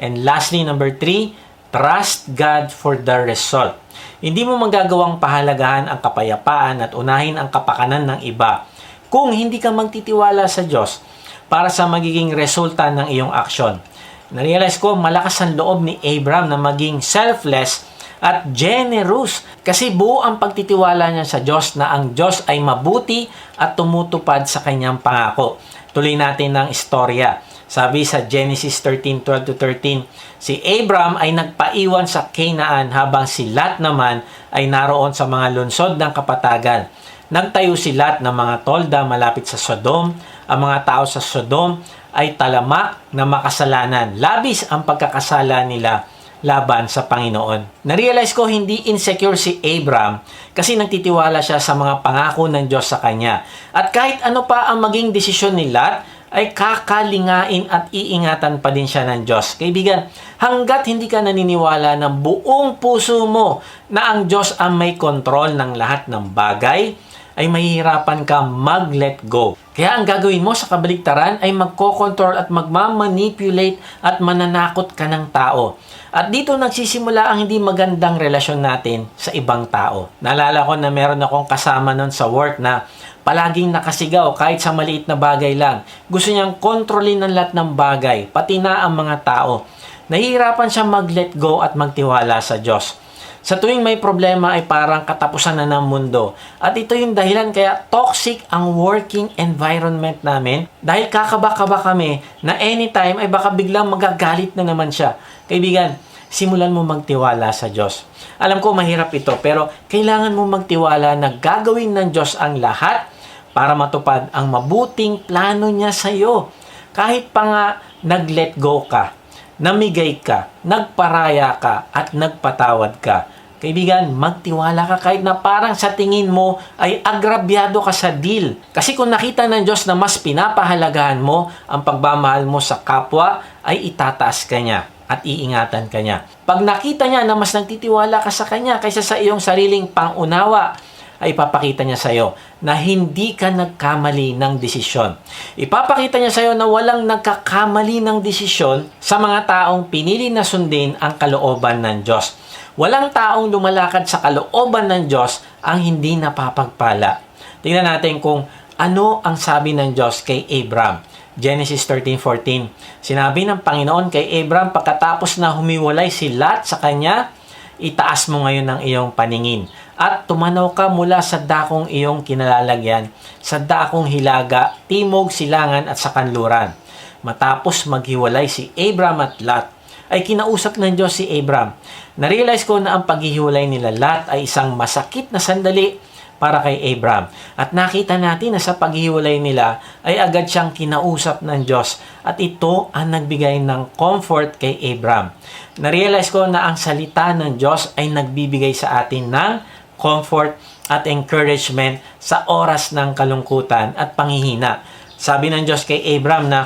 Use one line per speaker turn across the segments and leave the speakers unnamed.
And lastly, number three, trust God for the result. Hindi mo magagawang pahalagahan ang kapayapaan at unahin ang kapakanan ng iba kung hindi ka magtitiwala sa Diyos para sa magiging resulta ng iyong aksyon. Narealize ko, malakas ang loob ni Abraham na maging selfless at generous kasi buo ang pagtitiwala niya sa Diyos na ang Diyos ay mabuti at tumutupad sa kanyang pangako. Tuloy natin ng istorya. Sabi sa Genesis 13:12 to 13, si Abram ay nagpaiwan sa Canaan habang si Lot naman ay naroon sa mga lungsod ng kapatagan. Nagtayo si Lot ng mga tolda malapit sa Sodom. Ang mga tao sa Sodom ay talamak na makasalanan. Labis ang pagkakasala nila laban sa Panginoon. Narealize ko hindi insecure si Abram kasi nagtitiwala siya sa mga pangako ng Diyos sa kanya. At kahit ano pa ang maging desisyon ni Lot, ay kakalingain at iingatan pa din siya ng Diyos. Kaibigan, hanggat hindi ka naniniwala ng buong puso mo na ang Diyos ang may kontrol ng lahat ng bagay, ay mahihirapan ka mag-let go. Kaya ang gagawin mo sa kabaligtaran ay magkokontrol at magmamanipulate at mananakot ka ng tao. At dito nagsisimula ang hindi magandang relasyon natin sa ibang tao. Naalala ko na meron akong kasama nun sa work na palaging nakasigaw kahit sa maliit na bagay lang. Gusto niyang kontrolin ng lahat ng bagay, pati na ang mga tao. Nahihirapan siya mag-let go at magtiwala sa Diyos. Sa tuwing may problema ay parang katapusan na ng mundo. At ito yung dahilan kaya toxic ang working environment namin dahil kakaba-kaba kami na anytime ay baka biglang magagalit na naman siya. Kaibigan, simulan mo magtiwala sa Diyos. Alam ko mahirap ito pero kailangan mo magtiwala na gagawin ng Diyos ang lahat para matupad ang mabuting plano niya sa iyo. Kahit pa nga nag-let go ka, namigay ka, nagparaya ka, at nagpatawad ka. Kaibigan, magtiwala ka kahit na parang sa tingin mo ay agrabyado ka sa deal. Kasi kung nakita ng Diyos na mas pinapahalagahan mo ang pagmamahal mo sa kapwa, ay itataas ka niya at iingatan ka niya. Pag nakita niya na mas nagtitiwala ka sa kanya kaysa sa iyong sariling pangunawa, ay ipapakita niya sa iyo na hindi ka nagkamali ng desisyon. Ipapakita niya sa iyo na walang nagkakamali ng desisyon sa mga taong pinili na sundin ang kalooban ng Diyos. Walang taong lumalakad sa kalooban ng Diyos ang hindi napapagpala. Tingnan natin kung ano ang sabi ng Diyos kay Abraham. Genesis 13:14. Sinabi ng Panginoon kay Abraham pagkatapos na humiwalay si Lot sa kanya, itaas mo ngayon ang iyong paningin at tumanaw ka mula sa dakong iyong kinalalagyan, sa dakong hilaga, timog, silangan at sa kanluran. Matapos maghiwalay si Abraham at Lot, ay kinausap ng Diyos si Abraham. Narealize ko na ang paghihiwalay nila Lot ay isang masakit na sandali para kay Abraham. At nakita natin na sa paghihiwalay nila ay agad siyang kinausap ng Diyos at ito ang nagbigay ng comfort kay Abraham. Narealize ko na ang salita ng Diyos ay nagbibigay sa atin ng comfort at encouragement sa oras ng kalungkutan at panghihina. Sabi ng Diyos kay Abraham na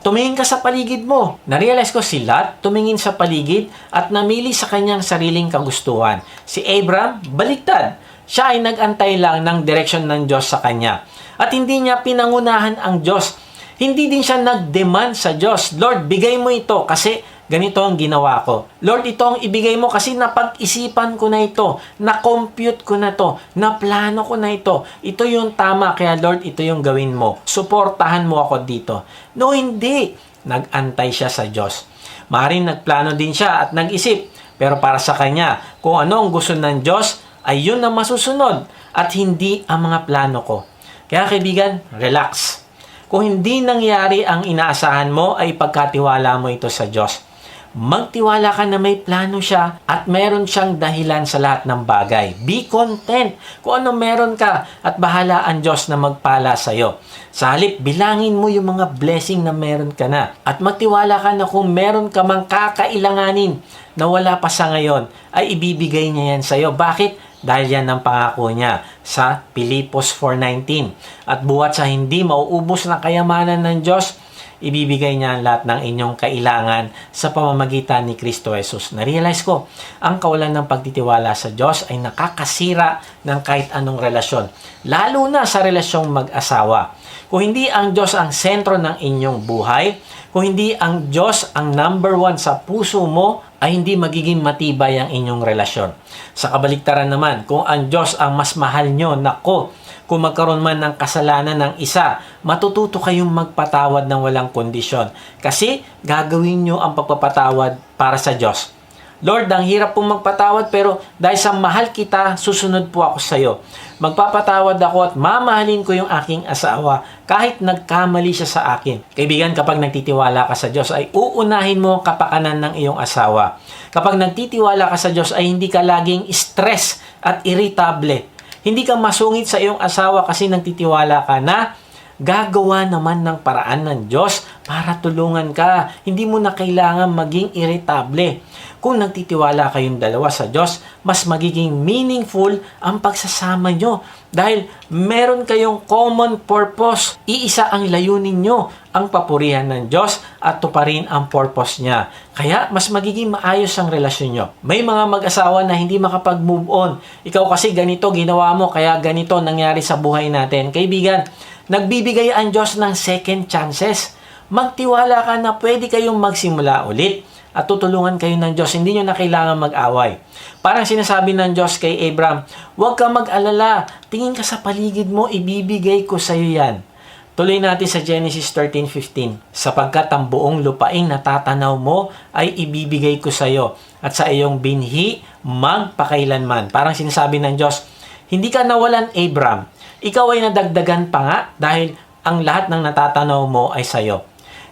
Tumingin ka sa paligid mo. Narealize ko si Lot tumingin sa paligid at namili sa kanyang sariling kagustuhan. Si Abraham, baliktad. Siya ay nagantay lang ng direksyon ng Diyos sa kanya. At hindi niya pinangunahan ang Diyos. Hindi din siya nag-demand sa Diyos, Lord, bigay mo ito kasi ganito ang ginawa ko. Lord, ito ang ibigay mo kasi napag-isipan ko na ito, na-compute ko na to, na-plano ko na ito. Ito yung tama, kaya Lord, ito yung gawin mo. Suportahan mo ako dito. No, hindi. Nag-antay siya sa Diyos. Maring nagplano din siya at nag-isip. Pero para sa kanya, kung ano ang gusto ng Diyos, ay yun ang masusunod at hindi ang mga plano ko. Kaya kaibigan, relax. Kung hindi nangyari ang inaasahan mo, ay pagkatiwala mo ito sa Diyos magtiwala ka na may plano siya at meron siyang dahilan sa lahat ng bagay. Be content kung ano meron ka at bahala ang Diyos na magpala sa iyo. Sa halip, bilangin mo yung mga blessing na meron ka na at magtiwala ka na kung meron ka mang kakailanganin na wala pa sa ngayon, ay ibibigay niya yan sa iyo. Bakit? Dahil yan ang pangako niya sa Pilipos 4.19. At buwat sa hindi mauubos na kayamanan ng Diyos, ibibigay niya ang lahat ng inyong kailangan sa pamamagitan ni Kristo Jesus. Na-realize ko, ang kawalan ng pagtitiwala sa Diyos ay nakakasira ng kahit anong relasyon. Lalo na sa relasyong mag-asawa. Kung hindi ang Diyos ang sentro ng inyong buhay, Kung hindi ang Diyos ang number one sa puso mo, ay hindi magiging matibay ang inyong relasyon. Sa kabaliktaran naman, kung ang Diyos ang mas mahal nyo, nako, kung magkaroon man ng kasalanan ng isa, matututo kayong magpatawad ng walang kondisyon. Kasi gagawin nyo ang pagpapatawad para sa Diyos. Lord, ang hirap pong magpatawad pero dahil sa mahal kita, susunod po ako sa iyo. Magpapatawad ako at mamahalin ko yung aking asawa kahit nagkamali siya sa akin. Kaibigan, kapag nagtitiwala ka sa Diyos ay uunahin mo ang kapakanan ng iyong asawa. Kapag nagtitiwala ka sa Diyos ay hindi ka laging stress at irritable. Hindi ka masungit sa iyong asawa kasi nagtitiwala ka na gagawa naman ng paraan ng Diyos para tulungan ka. Hindi mo na kailangan maging irritable. Kung nagtitiwala kayong dalawa sa Diyos, mas magiging meaningful ang pagsasama nyo. Dahil meron kayong common purpose. Iisa ang layunin nyo, ang papurihan ng Diyos at tuparin ang purpose niya. Kaya mas magiging maayos ang relasyon nyo. May mga mag-asawa na hindi makapag-move on. Ikaw kasi ganito ginawa mo, kaya ganito nangyari sa buhay natin. Kaibigan, nagbibigay ang Diyos ng second chances. Magtiwala ka na pwede kayong magsimula ulit at tutulungan kayo ng Diyos. Hindi nyo na kailangan mag-away. Parang sinasabi ng Diyos kay Abraham, huwag ka mag-alala. Tingin ka sa paligid mo, ibibigay ko sa iyo yan. Tuloy natin sa Genesis 13.15 Sapagkat ang buong lupaing natatanaw mo ay ibibigay ko sa iyo at sa iyong binhi magpakailanman. Parang sinasabi ng Diyos, hindi ka nawalan Abraham. Ikaw ay nadagdagan pa nga dahil ang lahat ng natatanaw mo ay sa iyo.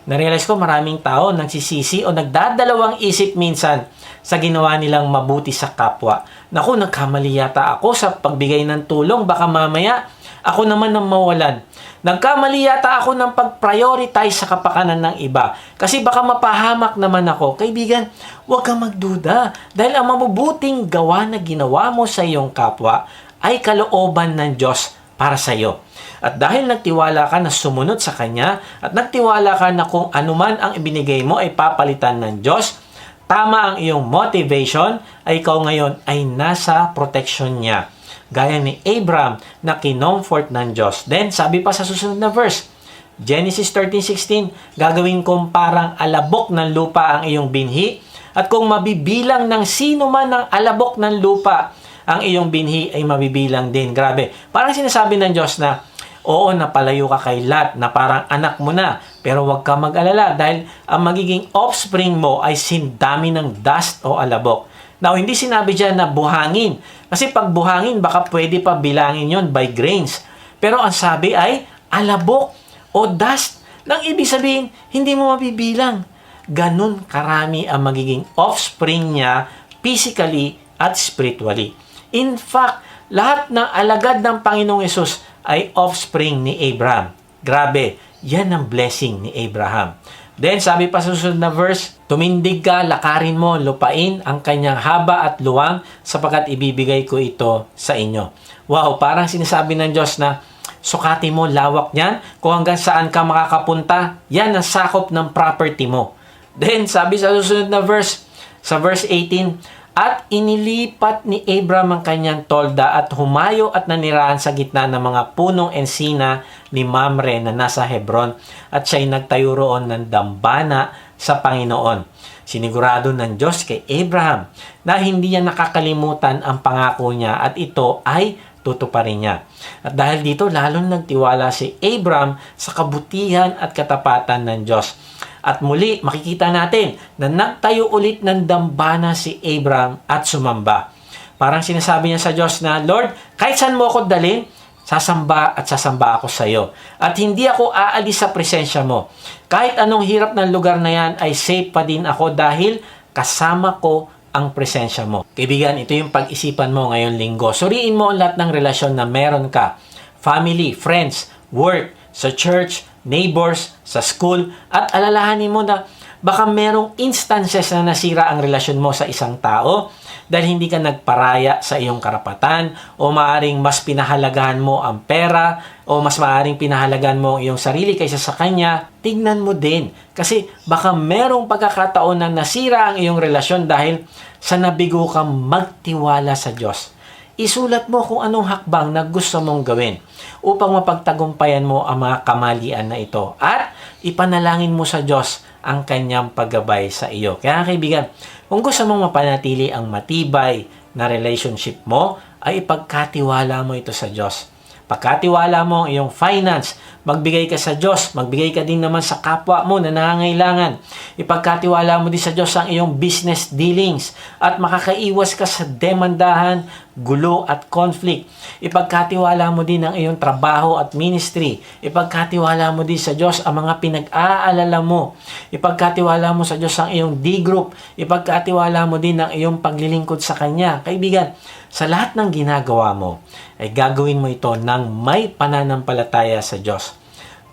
Narealize ko maraming tao nagsisisi o nagdadalawang isip minsan sa ginawa nilang mabuti sa kapwa. Naku, nagkamali yata ako sa pagbigay ng tulong. Baka mamaya ako naman ang mawalan. Nagkamali yata ako ng pag-prioritize sa kapakanan ng iba. Kasi baka mapahamak naman ako. Kaibigan, huwag kang magduda. Dahil ang mabubuting gawa na ginawa mo sa iyong kapwa ay kalooban ng Diyos para sa iyo. At dahil nagtiwala ka na sumunod sa Kanya at nagtiwala ka na kung anuman ang ibinigay mo ay papalitan ng Diyos, tama ang iyong motivation ay ikaw ngayon ay nasa protection niya. Gaya ni Abraham na kinomfort ng Diyos. Then, sabi pa sa susunod na verse, Genesis 13.16, gagawin kong parang alabok ng lupa ang iyong binhi at kung mabibilang ng sino man ng alabok ng lupa, ang iyong binhi ay mabibilang din. Grabe. Parang sinasabi ng Diyos na, Oo, napalayo ka kay Lot na parang anak mo na. Pero huwag ka mag-alala dahil ang magiging offspring mo ay sindami ng dust o alabok. Now, hindi sinabi dyan na buhangin. Kasi pag buhangin, baka pwede pa bilangin yon by grains. Pero ang sabi ay alabok o dust. Nang ibig sabihin, hindi mo mabibilang. Ganun karami ang magiging offspring niya physically at spiritually. In fact, lahat ng alagad ng Panginoong Yesus ay offspring ni Abraham. Grabe, yan ang blessing ni Abraham. Then sabi pa sa susunod na verse, Tumindig ka, lakarin mo, lupain ang kanyang haba at luwang sapagkat ibibigay ko ito sa inyo. Wow, parang sinasabi ng Diyos na sukati mo lawak niyan kung hanggang saan ka makakapunta, yan ang sakop ng property mo. Then sabi sa susunod na verse, sa verse 18, at inilipat ni Abram ang kanyang tolda at humayo at nanirahan sa gitna ng mga punong ensina ni Mamre na nasa Hebron at siya'y nagtayo roon ng dambana sa Panginoon. Sinigurado ng Diyos kay Abraham na hindi niya nakakalimutan ang pangako niya at ito ay tutuparin niya. At dahil dito, lalong nagtiwala si Abraham sa kabutihan at katapatan ng Diyos. At muli, makikita natin na nagtayo ulit ng dambana si Abraham at sumamba. Parang sinasabi niya sa Diyos na, Lord, kahit saan mo ako dalhin, sasamba at sasamba ako sa iyo. At hindi ako aalis sa presensya mo. Kahit anong hirap ng lugar na yan, ay safe pa din ako dahil kasama ko ang presensya mo. Kaibigan, ito yung pag-isipan mo ngayon linggo. Suriin mo ang lahat ng relasyon na meron ka. Family, friends, work, sa church, neighbors, sa school, at alalahanin mo na baka merong instances na nasira ang relasyon mo sa isang tao dahil hindi ka nagparaya sa iyong karapatan o maaring mas pinahalagahan mo ang pera o mas maaring pinahalagahan mo ang iyong sarili kaysa sa kanya, tignan mo din. Kasi baka merong pagkakataon na nasira ang iyong relasyon dahil sa nabigo kang magtiwala sa Diyos isulat mo kung anong hakbang na gusto mong gawin upang mapagtagumpayan mo ang mga kamalian na ito. At ipanalangin mo sa Diyos ang kanyang paggabay sa iyo. Kaya kaibigan, kung gusto mong mapanatili ang matibay na relationship mo, ay ipagkatiwala mo ito sa Diyos. Pagkatiwala mo ang iyong finance, magbigay ka sa Diyos, magbigay ka din naman sa kapwa mo na nangangailangan. Ipagkatiwala mo din sa Diyos ang iyong business dealings at makakaiwas ka sa demandahan, gulo at conflict. Ipagkatiwala mo din ang iyong trabaho at ministry. Ipagkatiwala mo din sa Diyos ang mga pinag-aalala mo. Ipagkatiwala mo sa Diyos ang iyong D-group. Ipagkatiwala mo din ang iyong paglilingkod sa Kanya. Kaibigan, sa lahat ng ginagawa mo, ay gagawin mo ito ng may pananampalataya sa Diyos.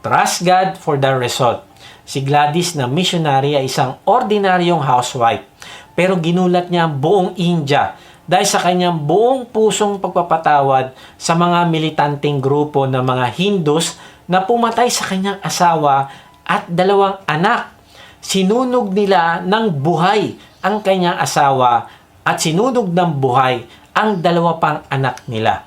Trust God for the result. Si Gladys na missionary ay isang ordinaryong housewife, pero ginulat niya ang buong India dahil sa kanyang buong pusong pagpapatawad sa mga militanteng grupo ng mga Hindus na pumatay sa kanyang asawa at dalawang anak. Sinunog nila ng buhay ang kanyang asawa at sinunog ng buhay ang dalawa pang anak nila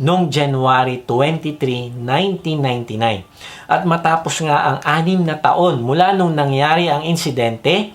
noong January 23, 1999. At matapos nga ang anim na taon mula nung nangyari ang insidente,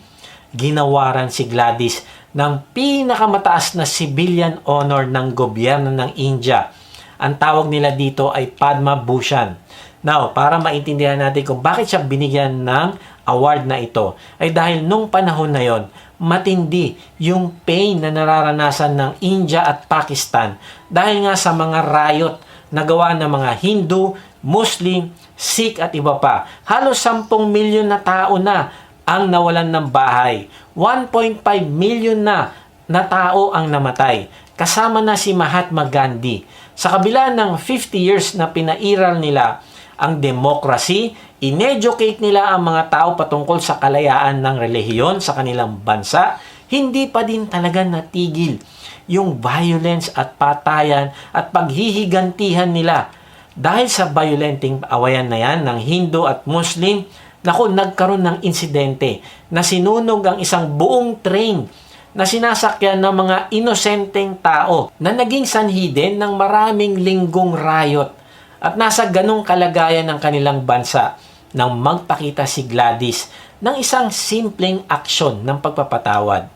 ginawaran si Gladys ng pinakamataas na civilian honor ng gobyerno ng India. Ang tawag nila dito ay Padma Bhushan. Now, para maintindihan natin kung bakit siya binigyan ng award na ito, ay dahil nung panahon na yon, matindi yung pain na nararanasan ng India at Pakistan dahil nga sa mga riot na gawa ng mga Hindu, Muslim, Sikh at iba pa. Halos 10 milyon na tao na ang nawalan ng bahay. 1.5 million na na tao ang namatay. Kasama na si Mahatma Gandhi. Sa kabila ng 50 years na pinairal nila ang democracy, ineducate nila ang mga tao patungkol sa kalayaan ng relihiyon sa kanilang bansa, hindi pa din talaga natigil yung violence at patayan at paghihigantihan nila. Dahil sa violenting awayan na yan ng Hindu at Muslim, naku, nagkaroon ng insidente na sinunog ang isang buong train na sinasakyan ng mga inosenteng tao na naging sanhi din ng maraming linggong riot at nasa ganong kalagayan ng kanilang bansa nang magpakita si Gladys ng isang simpleng aksyon ng pagpapatawad.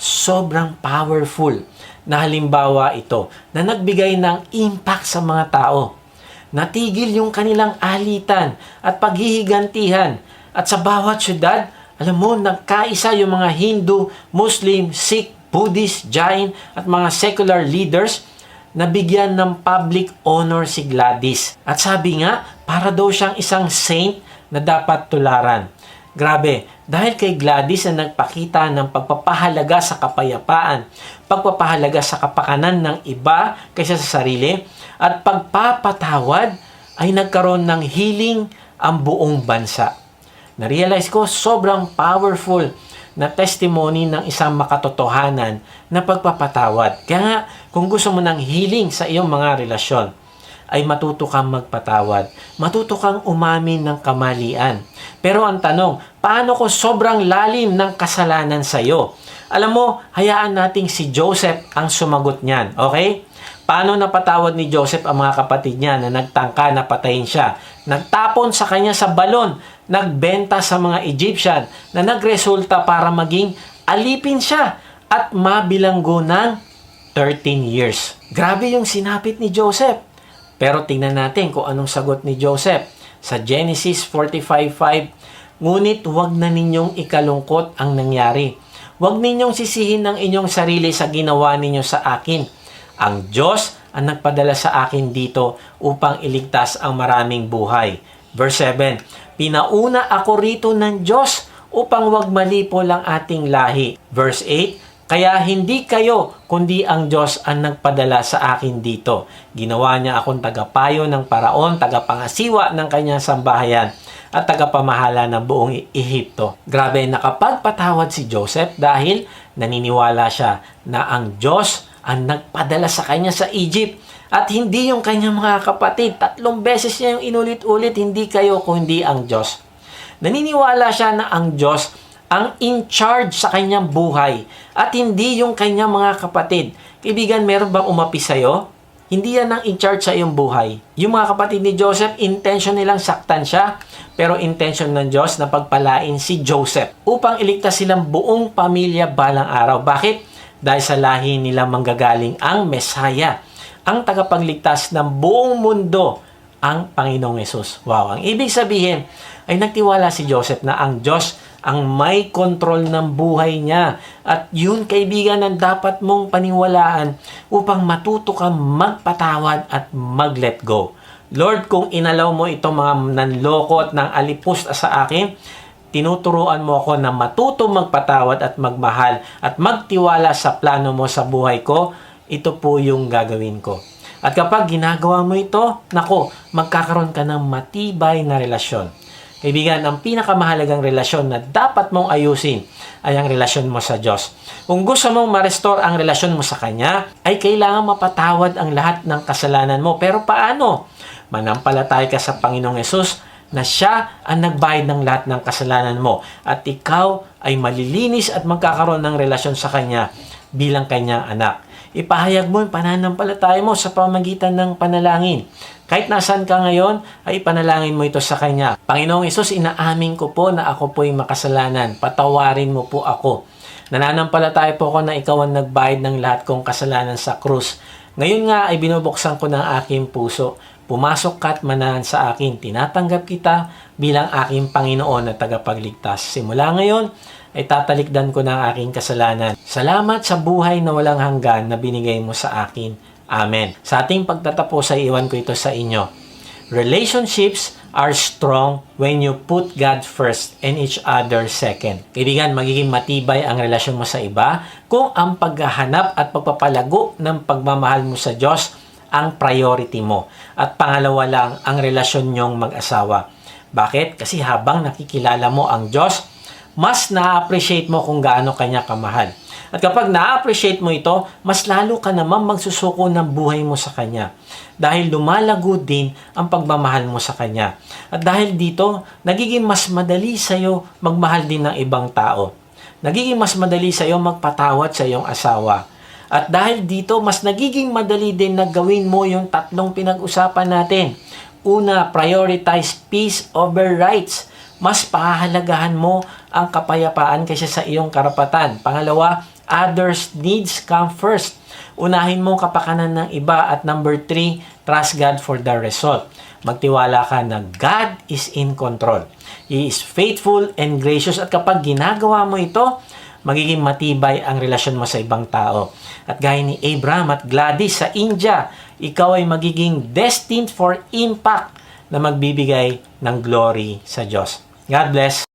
Sobrang powerful na halimbawa ito na nagbigay ng impact sa mga tao. Natigil yung kanilang alitan at paghihigantihan at sa bawat syudad, alam mo, nagkaisa yung mga Hindu, Muslim, Sikh, Buddhist, Jain at mga secular leaders na bigyan ng public honor si Gladys. At sabi nga, para daw siyang isang saint na dapat tularan. Grabe, dahil kay Gladys na nagpakita ng pagpapahalaga sa kapayapaan, pagpapahalaga sa kapakanan ng iba kaysa sa sarili, at pagpapatawad ay nagkaroon ng healing ang buong bansa. Na-realize ko sobrang powerful na testimony ng isang makatotohanan na pagpapatawad. Kaya nga, kung gusto mo ng healing sa iyong mga relasyon, ay matuto kang magpatawad. Matuto kang umamin ng kamalian. Pero ang tanong, paano kung sobrang lalim ng kasalanan sa iyo? Alam mo, hayaan nating si Joseph ang sumagot niyan. Okay? Paano napatawad ni Joseph ang mga kapatid niya na nagtangka na patayin siya? Nagtapon sa kanya sa balon, nagbenta sa mga Egyptian na nagresulta para maging alipin siya at mabilanggo ng 13 years. Grabe yung sinapit ni Joseph. Pero tingnan natin kung anong sagot ni Joseph. Sa Genesis 45.5, Ngunit huwag na ninyong ikalungkot ang nangyari. Huwag ninyong sisihin ang inyong sarili sa ginawa ninyo sa akin. Ang Diyos ang nagpadala sa akin dito upang iligtas ang maraming buhay. Verse 7, Pinauna ako rito ng Diyos upang wag malipo lang ating lahi. Verse 8, kaya hindi kayo, kundi ang Diyos ang nagpadala sa akin dito. Ginawa niya akong tagapayo ng paraon, tagapangasiwa ng kanyang sambahayan, at tagapamahala ng buong Ehipto. Grabe, nakapagpatawad si Joseph dahil naniniwala siya na ang Diyos ang nagpadala sa kanya sa Egypt. At hindi yung kanyang mga kapatid. Tatlong beses niya yung inulit-ulit, hindi kayo, kundi ang Diyos. Naniniwala siya na ang Diyos ang in charge sa kanyang buhay at hindi yung kanyang mga kapatid. Kaibigan, meron bang umapi sa'yo? Hindi yan ang in-charge sa iyong buhay. Yung mga kapatid ni Joseph, intention nilang saktan siya, pero intention ng Diyos na pagpalain si Joseph upang iligtas silang buong pamilya balang araw. Bakit? Dahil sa lahi nila manggagaling ang Messiah, ang tagapagligtas ng buong mundo, ang Panginoong Yesus. Wow, ang ibig sabihin ay nagtiwala si Joseph na ang Diyos ang may kontrol ng buhay niya. At yun, kaibigan, ang dapat mong paniwalaan upang matuto kang magpatawad at mag-let go. Lord, kung inalaw mo ito mga nanloko at nang alipus sa akin, tinuturuan mo ako na matuto magpatawad at magmahal at magtiwala sa plano mo sa buhay ko, ito po yung gagawin ko. At kapag ginagawa mo ito, nako, magkakaroon ka ng matibay na relasyon. Kaibigan, ang pinakamahalagang relasyon na dapat mong ayusin ay ang relasyon mo sa Diyos. Kung gusto mong ma-restore ang relasyon mo sa Kanya, ay kailangan mapatawad ang lahat ng kasalanan mo. Pero paano? Manampalatay ka sa Panginoong Yesus na siya ang nagbayad ng lahat ng kasalanan mo at ikaw ay malilinis at magkakaroon ng relasyon sa Kanya bilang Kanyang anak. Ipahayag mo yung pananampalataya mo sa pamagitan ng panalangin. Kahit nasan ka ngayon, ay ipanalangin mo ito sa Kanya. Panginoong Isus, inaamin ko po na ako po'y makasalanan. Patawarin mo po ako. Nananampalataya po ako na ikaw ang nagbayad ng lahat kong kasalanan sa krus. Ngayon nga ay binubuksan ko ng aking puso. Pumasok ka at manahan sa akin. Tinatanggap kita bilang aking Panginoon na tagapagligtas. Simula ngayon, ay tatalikdan ko ng aking kasalanan. Salamat sa buhay na walang hanggan na binigay mo sa akin. Amen. Sa ating pagtatapos ay iwan ko ito sa inyo. Relationships are strong when you put God first and each other second. Kaibigan, magiging matibay ang relasyon mo sa iba kung ang paghahanap at pagpapalago ng pagmamahal mo sa Diyos ang priority mo. At pangalawa lang ang relasyon nyong mag-asawa. Bakit? Kasi habang nakikilala mo ang Diyos, mas na-appreciate mo kung gaano kanya kamahal. At kapag na-appreciate mo ito, mas lalo ka naman magsusuko ng buhay mo sa Kanya. Dahil lumalago din ang pagmamahal mo sa Kanya. At dahil dito, nagiging mas madali sa'yo magmahal din ng ibang tao. Nagiging mas madali sa'yo magpatawad sa iyong asawa. At dahil dito, mas nagiging madali din na gawin mo yung tatlong pinag-usapan natin. Una, prioritize peace over rights mas pahahalagahan mo ang kapayapaan kaysa sa iyong karapatan. Pangalawa, others needs come first. Unahin mo kapakanan ng iba. At number three, trust God for the result. Magtiwala ka na God is in control. He is faithful and gracious. At kapag ginagawa mo ito, magiging matibay ang relasyon mo sa ibang tao. At gaya ni Abraham at Gladys sa India, ikaw ay magiging destined for impact na magbibigay ng glory sa Diyos. God bless.